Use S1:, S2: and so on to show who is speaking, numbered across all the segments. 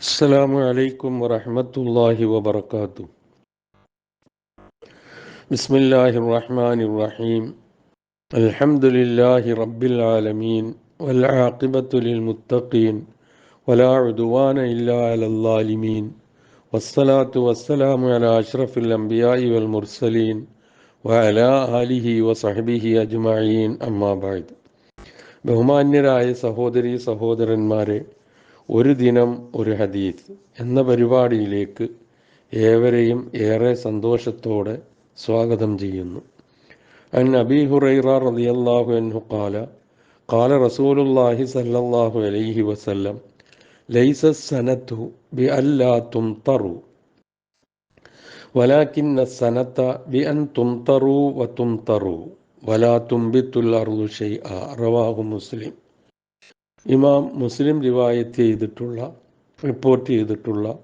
S1: السلام عليكم ورحمة الله وبركاته بسم الله الرحمن الرحيم الحمد لله رب العالمين والعاقبة للمتقين ولا عدوان إلا على الظالمين والصلاة والسلام على أشرف الأنبياء والمرسلين وعلى آله وصحبه أجمعين أما بعد ബഹുമാന്യരായ സഹോദരി സഹോദരന്മാരെ ഒരു ദിനം ഒരു ഹദീസ് എന്ന പരിപാടിയിലേക്ക് ഏവരെയും ഏറെ സന്തോഷത്തോടെ സ്വാഗതം ചെയ്യുന്നു അൻ അബി ഹുറൈറ റളിയല്ലാഹു അൻഹു ഖാല ഖാല റസൂലുള്ളാഹി സല്ലല്ലാഹു അലൈഹി വസല്ലം ലൈസ സനത്തു ബി അല്ലാ തുംതറു ولكن السنة بأن تمطروا وتمطروا ولا تنبت الأرض شيئا رواه مسلم ഇമാം മുസ്ലിം റിവായത്ത് ചെയ്തിട്ടുള്ള റിപ്പോർട്ട് ചെയ്തിട്ടുള്ള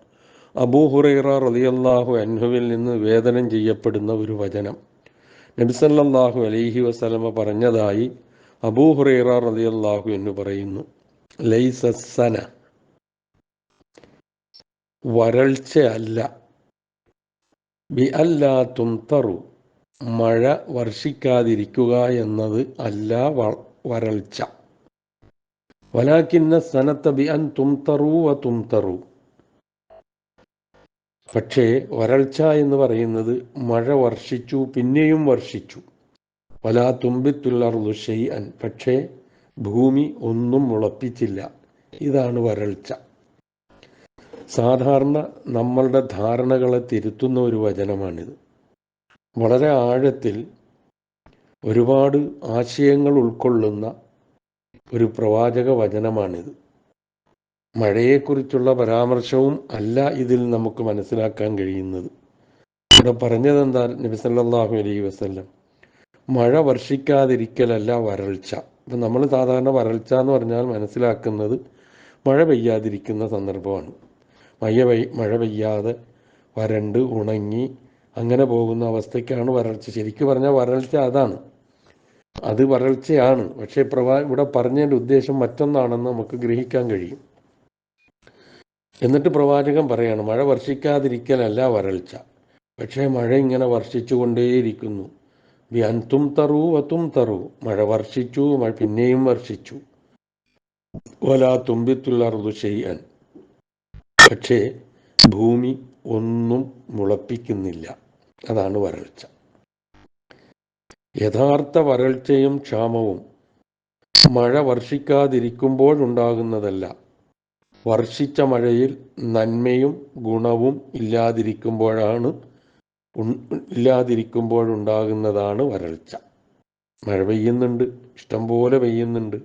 S1: അബൂ ഹുറൈറ റളിയല്ലാഹു അൻഹുവിൽ നിന്ന് വേദനം ചെയ്യപ്പെടുന്ന ഒരു വചനം. നബിസല്ലാഹു അലൈഹി വസലമ പറഞ്ഞതായി അബൂ ഹുറൈറ റളിയല്ലാഹു എന്ന് പറയുന്നു. ലൈസന വരൾച്ചയല്ല ബി അല്ലാ തുംതറു. മഴ വർഷിക്കാതിരിക്കുക എന്നത് അല്ല വരൾച്ച. വലാക്കിന്ന സനത്ത അൻ തുംതറു വ പക്ഷേ വരൾച്ച എന്ന് പറയുന്നത് മഴ വർഷിച്ചു പിന്നെയും വർഷിച്ചു. വലാ തുമ്പിത്തുള്ളർന്നു ഷെയ്അൻ. പക്ഷേ ഭൂമി ഒന്നും മുളപ്പിച്ചില്ല. ഇതാണ് വരൾച്ച. സാധാരണ നമ്മളുടെ ധാരണകളെ തിരുത്തുന്ന ഒരു വചനമാണിത്. വളരെ ആഴത്തിൽ ഒരുപാട് ആശയങ്ങൾ ഉൾക്കൊള്ളുന്ന ഒരു പ്രവാചക വചനമാണിത്. മഴയെക്കുറിച്ചുള്ള പരാമർശവും അല്ല ഇതിൽ നമുക്ക് മനസ്സിലാക്കാൻ കഴിയുന്നത്. ഇവിടെ പറഞ്ഞതെന്താ? നബി സല്ലല്ലാഹു അലൈഹി വസല്ലം. മഴ വർഷിക്കാതിരിക്കലല്ല വരൾച്ച. ഇപ്പം നമ്മൾ സാധാരണ വരൾച്ച എന്ന് പറഞ്ഞാൽ മനസ്സിലാക്കുന്നത് മഴ പെയ്യാതിരിക്കുന്ന സന്ദർഭമാണ്. മഴ പെയ് മഴ പെയ്യാതെ വരണ്ട് ഉണങ്ങി അങ്ങനെ പോകുന്ന അവസ്ഥയ്ക്കാണ് വരൾച്ച. ശരിക്കും പറഞ്ഞാൽ വരൾച്ച അതാണ്. അത് വരൾച്ചയാണ്. പക്ഷേ പ്രവാ ഇവിടെ പറഞ്ഞതിന്റെ ഉദ്ദേശം മറ്റൊന്നാണെന്ന് നമുക്ക് ഗ്രഹിക്കാൻ കഴിയും. എന്നിട്ട് പ്രവാചകൻ പറയാണ് മഴ വർഷിക്കാതിരിക്കലല്ല വരൾച്ച. പക്ഷേ മഴ ഇങ്ങനെ വർഷിച്ചുകൊണ്ടേയിരിക്കുന്നു. വ്യന്തും തറു വത്തും തറു. മഴ വർഷിച്ചു പിന്നെയും വർഷിച്ചു. വലാ ഋതു ചെയ്യാൻ പക്ഷേ ഭൂമി ഒന്നും മുളപ്പിക്കുന്നില്ല. അതാണ് വരൾച്ച. യഥാർത്ഥ വരൾച്ചയും ക്ഷാമവും മഴ വർഷിക്കാതിരിക്കുമ്പോഴുണ്ടാകുന്നതല്ല. വർഷിച്ച മഴയിൽ നന്മയും ഗുണവും ഇല്ലാതിരിക്കുമ്പോഴാണ് ഇല്ലാതിരിക്കുമ്പോഴുണ്ടാകുന്നതാണ് വരൾച്ച. മഴ പെയ്യുന്നുണ്ട് ഇഷ്ടംപോലെ പെയ്യുന്നുണ്ട്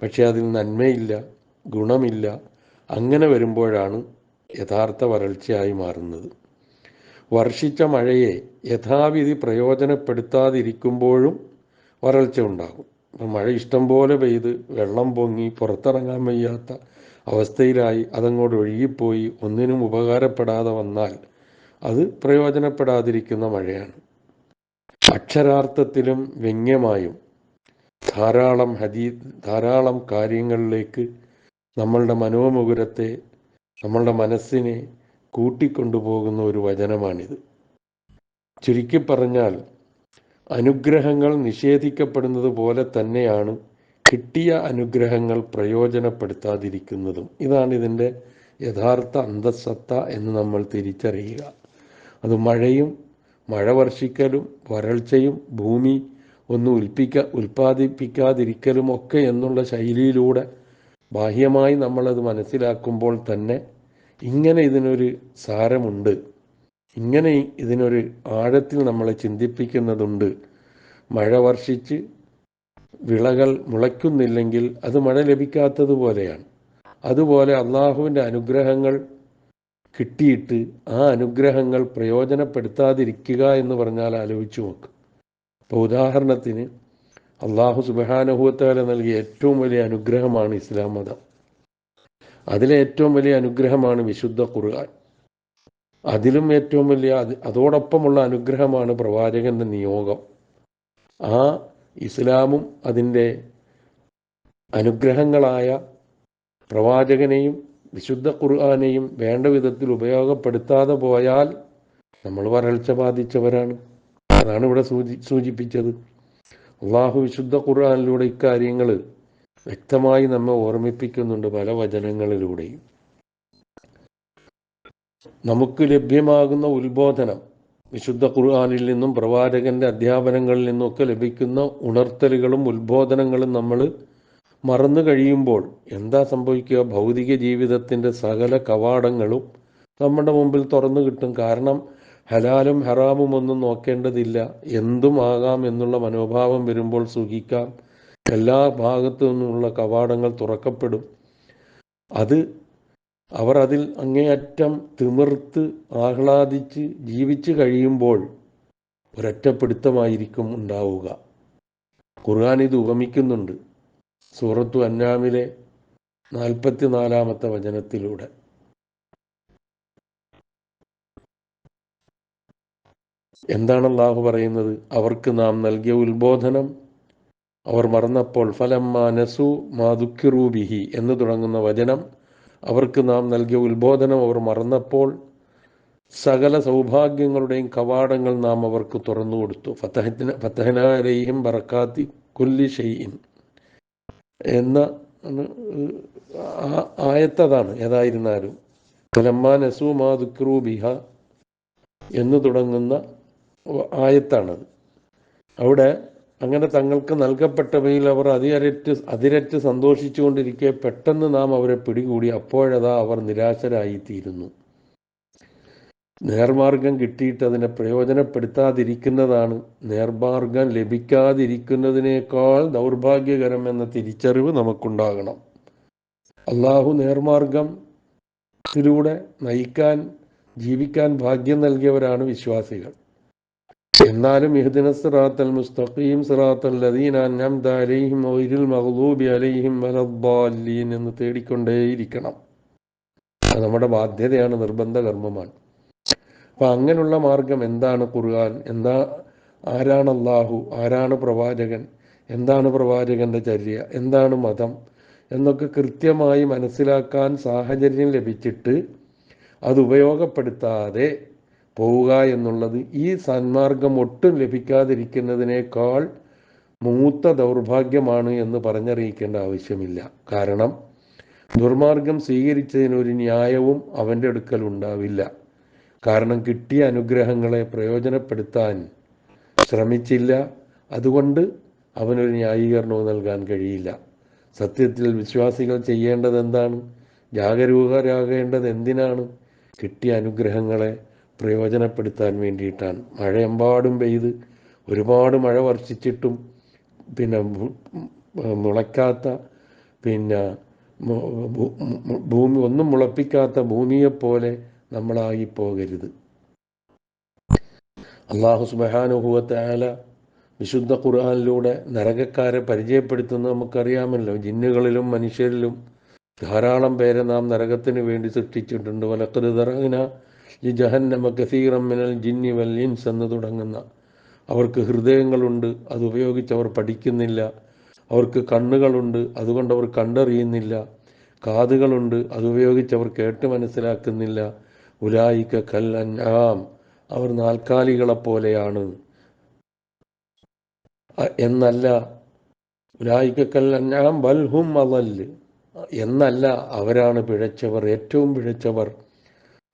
S1: പക്ഷെ അതിൽ നന്മയില്ല ഗുണമില്ല അങ്ങനെ വരുമ്പോഴാണ് യഥാർത്ഥ വരൾച്ചയായി മാറുന്നത്. വർഷിച്ച മഴയെ യഥാവിധി പ്രയോജനപ്പെടുത്താതിരിക്കുമ്പോഴും വരൾച്ച ഉണ്ടാകും. മഴ ഇഷ്ടം പോലെ പെയ്ത് വെള്ളം പൊങ്ങി പുറത്തിറങ്ങാൻ വയ്യാത്ത അവസ്ഥയിലായി അതങ്ങോട്ട് ഒഴുകിപ്പോയി ഒന്നിനും ഉപകാരപ്പെടാതെ വന്നാൽ അത് പ്രയോജനപ്പെടാതിരിക്കുന്ന മഴയാണ്. അക്ഷരാർത്ഥത്തിലും വ്യംഗ്യമായും ധാരാളം ഹദീ ധാരാളം കാര്യങ്ങളിലേക്ക് നമ്മളുടെ മനോമുകുരത്തെ നമ്മളുടെ മനസ്സിനെ കൂട്ടിക്കൊണ്ടുപോകുന്ന ഒരു വചനമാണിത്. ചുരുക്കി പറഞ്ഞാൽ അനുഗ്രഹങ്ങൾ നിഷേധിക്കപ്പെടുന്നത് പോലെ തന്നെയാണ് കിട്ടിയ അനുഗ്രഹങ്ങൾ പ്രയോജനപ്പെടുത്താതിരിക്കുന്നതും. ഇതാണ് ഇതിന്റെ യഥാർത്ഥ അന്തസത്ത എന്ന് നമ്മൾ തിരിച്ചറിയുക. അത് മഴയും മഴ വർഷിക്കലും വരൾച്ചയും ഭൂമി ഒന്നും ഉൽപ്പിക്ക ഉൽപ്പാദിപ്പിക്കാതിരിക്കലും ഒക്കെ എന്നുള്ള ശൈലിയിലൂടെ ബാഹ്യമായി നമ്മളത് മനസ്സിലാക്കുമ്പോൾ തന്നെ ഇങ്ങനെ ഇതിനൊരു സാരമുണ്ട്. ഇങ്ങനെ ഇതിനൊരു ആഴത്തിൽ നമ്മളെ ചിന്തിപ്പിക്കുന്നതുണ്ട്. മഴ വർഷിച്ച് വിളകൾ മുളയ്ക്കുന്നില്ലെങ്കിൽ അത് മഴ ലഭിക്കാത്തതുപോലെയാണ് അതുപോലെ അള്ളാഹുവിന്റെ അനുഗ്രഹങ്ങൾ കിട്ടിയിട്ട് ആ അനുഗ്രഹങ്ങൾ പ്രയോജനപ്പെടുത്താതിരിക്കുക എന്ന് പറഞ്ഞാൽ ആലോചിച്ചു നോക്ക്. ഇപ്പോൾ ഉദാഹരണത്തിന് അള്ളാഹു സുബഹാനുഭവത്താലെ നൽകിയ ഏറ്റവും വലിയ അനുഗ്രഹമാണ് ഇസ്ലാം മതം. അതിലെ ഏറ്റവും വലിയ അനുഗ്രഹമാണ് വിശുദ്ധ ഖുർആൻ. അതിലും ഏറ്റവും വലിയ അതോടൊപ്പമുള്ള അനുഗ്രഹമാണ് പ്രവാചകന്റെ നിയോഗം. ആ ഇസ്ലാമും അതിന്റെ അനുഗ്രഹങ്ങളായ പ്രവാചകനെയും വിശുദ്ധ ഖുർആാനെയും വേണ്ട വിധത്തിൽ ഉപയോഗപ്പെടുത്താതെ പോയാൽ നമ്മൾ വരൾച്ച ബാധിച്ചവരാണ്. അതാണ് ഇവിടെ സൂചി സൂചിപ്പിച്ചത്. അള്ളാഹു വിശുദ്ധ ഖുർആാനിലൂടെ ഇക്കാര്യങ്ങൾ വ്യക്തമായി നമ്മെ ഓർമ്മിപ്പിക്കുന്നുണ്ട് പല വചനങ്ങളിലൂടെയും. നമുക്ക് ലഭ്യമാകുന്ന ഉത്ബോധനം വിശുദ്ധ ഖുർആാനിൽ നിന്നും പ്രവാചകന്റെ അധ്യാപനങ്ങളിൽ നിന്നൊക്കെ ലഭിക്കുന്ന ഉണർത്തലുകളും ഉത്ബോധനങ്ങളും നമ്മൾ മറന്നു കഴിയുമ്പോൾ എന്താ സംഭവിക്കുക? ഭൗതിക ജീവിതത്തിന്റെ സകല കവാടങ്ങളും നമ്മുടെ മുമ്പിൽ തുറന്നു കിട്ടും. കാരണം ഹലാലും ഹറാമും ഒന്നും നോക്കേണ്ടതില്ല. എന്തും ആകാം എന്നുള്ള മനോഭാവം വരുമ്പോൾ സുഖിക്കാം. എല്ലാ ഭാഗത്തു നിന്നുമുള്ള കവാടങ്ങൾ തുറക്കപ്പെടും. അത് അവർ അതിൽ അങ്ങേയറ്റം തിമിർത്ത് ആഹ്ലാദിച്ച് ജീവിച്ചു കഴിയുമ്പോൾ ഒരൊറ്റപ്പിടുത്തമായിരിക്കും ഉണ്ടാവുക. ഖുർആൻ ഇത് ഉപമിക്കുന്നുണ്ട്. സൂറത്തു അന്നാമിലെ നാൽപ്പത്തിനാലാമത്തെ വചനത്തിലൂടെ. എന്താണ് അള്ളാഹു പറയുന്നത്? അവർക്ക് നാം നൽകിയ ഉത്ബോധനം അവർ മറന്നപ്പോൾ ഫലമ്മ നസു മാതുക്കിറൂബിഹി എന്ന് തുടങ്ങുന്ന വചനം അവർക്ക് നാം നൽകിയ ഉത്ബോധനം അവർ മറന്നപ്പോൾ സകല സൗഭാഗ്യങ്ങളുടെയും കവാടങ്ങൾ നാം അവർക്ക് തുറന്നു കൊടുത്തു. ഫത്തഹത്തിന് ഫത്തഹനാരയും ബറക്കാത്തി കുല്ലി ഷെയ്യിൻ എന്ന ആയത്തതാണ് ഏതായിരുന്നാലും. ഫലമ്മ നസു മാ ബിഹ എന്ന് തുടങ്ങുന്ന ആയത്താണത്. അവിടെ അങ്ങനെ തങ്ങൾക്ക് നൽകപ്പെട്ടവയിൽ അവർ അതിരറ്റ് അതിരറ്റ് സന്തോഷിച്ചുകൊണ്ടിരിക്കെ പെട്ടെന്ന് നാം അവരെ പിടികൂടി. അപ്പോഴതാ അവർ നിരാശരായിത്തീരുന്നു. നേർമാർഗം കിട്ടിയിട്ട് അതിനെ പ്രയോജനപ്പെടുത്താതിരിക്കുന്നതാണ്. നേർമാർഗം ലഭിക്കാതിരിക്കുന്നതിനേക്കാൾ ദൗർഭാഗ്യകരം എന്ന തിരിച്ചറിവ് നമുക്കുണ്ടാകണം. അള്ളാഹു നേർമാർഗത്തിലൂടെ നയിക്കാൻ ജീവിക്കാൻ ഭാഗ്യം നൽകിയവരാണ് വിശ്വാസികൾ. എന്നാലും ഇഹ്ദിന സിറാത്തൽ മുസ്തഖീം സിറാത്തൽ ലദീന അൻഅംത അലൈഹിം വൈരിൽ മഗ്ലൂബി അലൈഹിം വലദ്ദാലീൻ എന്ന് തേടിക്കൊണ്ടേയിരിക്കണം. അത് നമ്മുടെ ബാധ്യതയാണ് നിർബന്ധ കർമ്മമാണ്. അപ്പൊ അങ്ങനെയുള്ള മാർഗം എന്താണ് ഖുർആൻ? എന്താ ആരാണ് അള്ളാഹു ആരാണ് പ്രവാചകൻ? എന്താണ് പ്രവാചകന്റെ ചര്യ? എന്താണ് മതം? എന്നൊക്കെ കൃത്യമായി മനസ്സിലാക്കാൻ സാഹചര്യം ലഭിച്ചിട്ട് അത് ഉപയോഗപ്പെടുത്താതെ പോവുക എന്നുള്ളത് ഈ സന്മാർഗം ഒട്ടും ലഭിക്കാതിരിക്കുന്നതിനേക്കാൾ മൂത്ത ദൗർഭാഗ്യമാണ് എന്ന് പറഞ്ഞറിയിക്കേണ്ട ആവശ്യമില്ല. കാരണം ദുർമാർഗം സ്വീകരിച്ചതിനൊരു ന്യായവും അവന്റെ അടുക്കൽ ഉണ്ടാവില്ല. കാരണം കിട്ടിയ അനുഗ്രഹങ്ങളെ പ്രയോജനപ്പെടുത്താൻ ശ്രമിച്ചില്ല. അതുകൊണ്ട് അവനൊരു ന്യായീകരണവും നൽകാൻ കഴിയില്ല. സത്യത്തിൽ വിശ്വാസികൾ ചെയ്യേണ്ടത് എന്താണ് ജാഗരൂകരാകേണ്ടത് എന്തിനാണ്? കിട്ടിയ അനുഗ്രഹങ്ങളെ പ്രയോജനപ്പെടുത്താൻ വേണ്ടിയിട്ടാണ്. മഴയെമ്പാടും പെയ്ത് ഒരുപാട് മഴ വർഷിച്ചിട്ടും പിന്നെ മുളയ്ക്കാത്ത പിന്നെ ഭൂമി ഒന്നും മുളപ്പിക്കാത്ത ഭൂമിയെപ്പോലെ നമ്മളായി പോകരുത്. അള്ളാഹു സുബഹാനുഭവത്തായാല വിശുദ്ധ ഖുർആാനിലൂടെ നരകക്കാരെ പരിചയപ്പെടുത്തുന്നത് നമുക്കറിയാമല്ലോ. ജിന്നുകളിലും മനുഷ്യരിലും ധാരാളം പേരെ നാം നരകത്തിന് വേണ്ടി സൃഷ്ടിച്ചിട്ടുണ്ട്. വലക്കരുതറങ്ങന ഈ ജഹന്നമ കസീറം ജിന്നി വൽ ഇൻസ് എന്ന് തുടങ്ങുന്ന. അവർക്ക് ഹൃദയങ്ങളുണ്ട് അത് ഉപയോഗിച്ച് അവർ പഠിക്കുന്നില്ല. അവർക്ക് കണ്ണുകളുണ്ട് അതുകൊണ്ട് അവർ കണ്ടറിയുന്നില്ല. കാതുകളുണ്ട് അതുപയോഗിച്ച് അവർ കേട്ട് മനസ്സിലാക്കുന്നില്ല. ഉലായിക്ക അൻആം അവർ നാൽക്കാലികളെപ്പോലെയാണ് എന്നല്ല. ഉലായിക്ക അൻആം ബൽഹും അവൽ എന്നല്ല അവരാണ് പിഴച്ചവർ ഏറ്റവും പിഴച്ചവർ.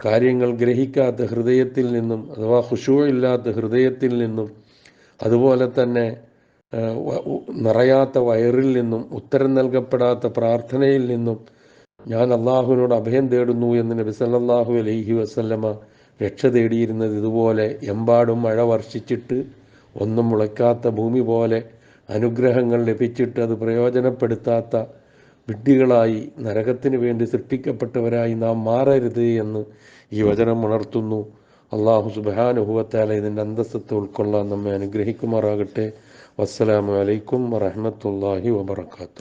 S1: കാര്യങ്ങൾ ഗ്രഹിക്കാത്ത ഹൃദയത്തിൽ നിന്നും അഥവാ ഹുഷൂ ഇല്ലാത്ത ഹൃദയത്തിൽ നിന്നും അതുപോലെ തന്നെ നിറയാത്ത വയറിൽ നിന്നും ഉത്തരം നൽകപ്പെടാത്ത പ്രാർത്ഥനയിൽ നിന്നും ഞാൻ അള്ളാഹുവിനോട് അഭയം തേടുന്നു എന്ന് നബി സല്ലാഹു അലൈഹി വസല്ലമ രക്ഷ തേടിയിരുന്നത് ഇതുപോലെ എമ്പാടും മഴ വർഷിച്ചിട്ട് ഒന്നും മുളയ്ക്കാത്ത ഭൂമി പോലെ അനുഗ്രഹങ്ങൾ ലഭിച്ചിട്ട് അത് പ്രയോജനപ്പെടുത്താത്ത വിഡ്ഢികളായി നരകത്തിന് വേണ്ടി സൃഷ്ടിക്കപ്പെട്ടവരായി നാം മാറരുത് എന്ന് ഈ വചനം ഉണർത്തുന്നു. അള്ളാഹു സുബാനുഭവത്താല ഇതിന്റെ അന്തസ്സത്ത് ഉൾക്കൊള്ളാൻ നമ്മെ അനുഗ്രഹിക്കുമാറാകട്ടെ. വസ്സലാമലൈക്കും വറഹമത്തല്ലാഹി വബർക്കാത്തു